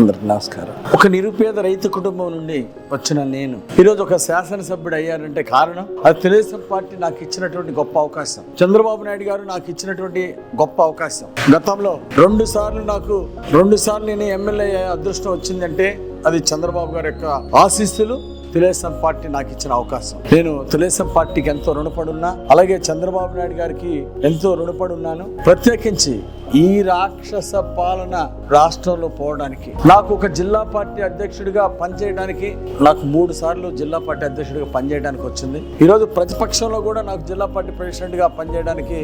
అందరికి నమస్కారం. ఒక నిరుపేద రైతు కుటుంబం నుండి వచ్చిన నేను ఈరోజు ఒక శాసనసభ్యుడు అయ్యానంటే కారణం అది తెలుగుదేశం పార్టీ నాకు ఇచ్చినటువంటి గొప్ప అవకాశం. చంద్రబాబు నాయుడు గారు నాకు ఇచ్చినటువంటి గొప్ప అవకాశం. గతంలో రెండు సార్లు నాకు రెండు సార్లు నేను ఎమ్మెల్యే అదృష్టం వచ్చిందంటే అది చంద్రబాబు గారి యొక్క ఆశీస్సులు తులేసం పార్టీ నాకు ఇచ్చిన అవకాశం. నేను తులేసం పార్టీకి ఎంతో రుణపడున్నా అలాగే చంద్రబాబు నాయుడు గారికి ఎంతో రుణపడున్నాను. ప్రత్యేకించి ఈ రాక్షస పాలన రాష్ట్రంలో పోవడానికి నాకు ఒక జిల్లా పార్టీ అధ్యక్షుడిగా పనిచేయడానికి నాకు మూడు సార్లు జిల్లా పార్టీ అధ్యక్షుడిగా పనిచేయడానికి వచ్చింది. ఈరోజు ప్రతిపక్షంలో కూడా నాకు జిల్లా పార్టీ ప్రెసిడెంట్గా పనిచేయడానికి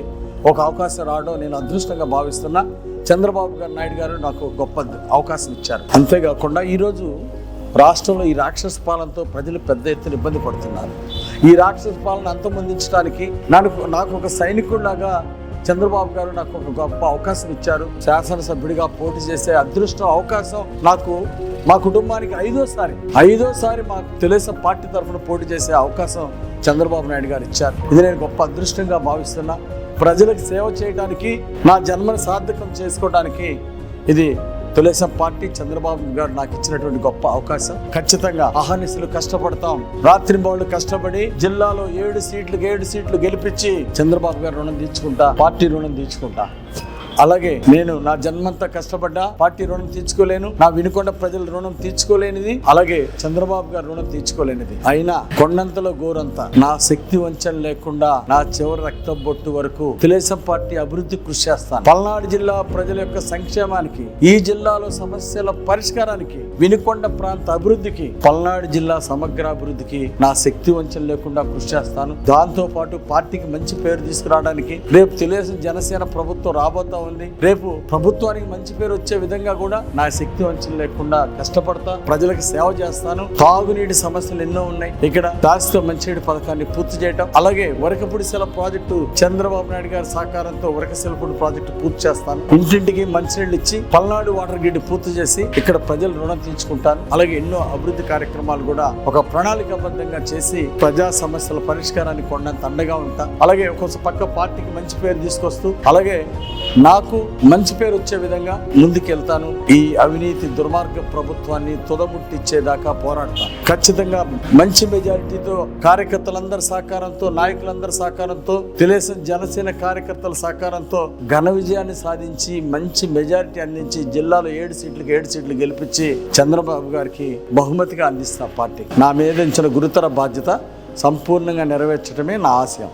ఒక అవకాశం రావడం నేను అదృష్టంగా భావిస్తున్నా. చంద్రబాబు గారు నాయుడు గారు నాకు గొప్ప అవకాశం ఇచ్చారు. అంతేకాకుండా ఈరోజు రాష్ట్రంలో ఈ రాక్షస పాలనతో ప్రజలు పెద్ద ఎత్తున ఇబ్బంది పడుతున్నారు. ఈ రాక్షస పాలన అంతమొందించడానికి నాకు నాకు ఒక సైనికుడిలాగా చంద్రబాబు గారు నాకు ఒక గొప్ప అవకాశం ఇచ్చారు. శాసనసభ్యుడిగా పోటీ చేసే అదృష్టం అవకాశం నాకు మా కుటుంబానికి ఐదోసారి ఐదోసారి మా తెలుగుదేశం పార్టీ తరఫున పోటీ చేసే అవకాశం చంద్రబాబు నాయుడు గారు ఇచ్చారు. ఇది నేను గొప్ప అదృష్టంగా భావిస్తున్నా. ప్రజలకు సేవ చేయడానికి నా జన్మను సార్థకం చేసుకోవడానికి ఇది తెలుగుదేశం పార్టీ చంద్రబాబు గారు నాకు ఇచ్చినటువంటి గొప్ప అవకాశం. ఖచ్చితంగా అహర్నిశలు కష్టపడతాం. రాత్రి బౌళ్ళు కష్టపడి జిల్లాలో ఏడు సీట్లు ఏడు సీట్లు గెలిపించి చంద్రబాబు గారు రుణం తీర్చుకుంటా పార్టీ రుణం తీర్చుకుంటా. అలాగే నేను నా జన్మంతా కష్టపడ్డా పార్టీ రుణం తీర్చుకోలేను నా వినుకొండ ప్రజల రుణం తీర్చుకోలేనిది అలాగే చంద్రబాబు గారు రుణం తీర్చుకోలేనిది. అయినా కొండంతలో గోరంత నా శక్తి వంచన లేకుండా నా చివరి రక్త బొట్టు వరకు తెలుగుదేశం పార్టీ అభివృద్ధి కృషి చేస్తాను. పల్నాడు జిల్లా ప్రజల యొక్క సంక్షేమానికి ఈ జిల్లాలో సమస్యల పరిష్కారానికి వినుకొండ ప్రాంత అభివృద్ధికి పల్నాడు జిల్లా సమగ్ర అభివృద్ధికి నా శక్తి వంచన లేకుండా కృషి చేస్తాను. దాంతో పాటు పార్టీకి మంచి పేరు తీసుకురావడానికి రేపు తెలుగుదేశం జనసేన ప్రభుత్వం రాబోతా ఉంది. రేపు ప్రభుత్వానికి మంచి పేరు వచ్చే విధంగా కూడా నా శక్తి వంచన లేకుండా కష్టపడతా ప్రజలకు సేవ చేస్తాను. తాగునీటి సమస్యలు ఎన్నో ఉన్నాయి. ఇక్కడ దాసితో మంచినీటి పథకాన్ని పూర్తి చేయటం అలాగే వరకపుడిసెల ప్రాజెక్టు చంద్రబాబు నాయుడు గారి సహకారంతో వరకశిలపుడి ప్రాజెక్టు పూర్తి చేస్తాను. ఇంటింటికి మంచినీళ్ళు ఇచ్చి పల్నాడు వాటర్ గ్రిడ్ పూర్తి చేసి ఇక్కడ ప్రజలు రుణం తీర్చుకుంటాను. అలాగే ఎన్నో అభివృద్ధి కార్యక్రమాలు కూడా ఒక ప్రణాళికాబద్ధంగా చేసి ప్రజా సమస్యల పరిష్కారానికి కొండంత అండగా ఉంటా. అలాగే ఒక పక్క పార్టీకి మంచి పేరు తీసుకొస్తూ అలాగే నా నాకు మంచి పేరు వచ్చే విధంగా ముందుకెళ్తాను. ఈ అవినీతి దుర్మార్గ ప్రభుత్వాన్ని తుదముట్టిచ్చేదాకా పోరాడతాను. ఖచ్చితంగా మంచి మెజారిటీతో కార్యకర్తలందరి సహకారంతో నాయకులందరి సహకారంతో తెలుగుదేశం జనసేన కార్యకర్తల సహకారంతో ఘన విజయాన్ని సాధించి మంచి మెజారిటీ అందించి జిల్లాలో ఏడు సీట్లకు ఏడు సీట్లు గెలిపించి చంద్రబాబు గారికి బహుమతిగా అందిస్తున్న పార్టీ. నా మీద గురుతర బాధ్యత సంపూర్ణంగా నెరవేర్చడమే నా ఆశయం.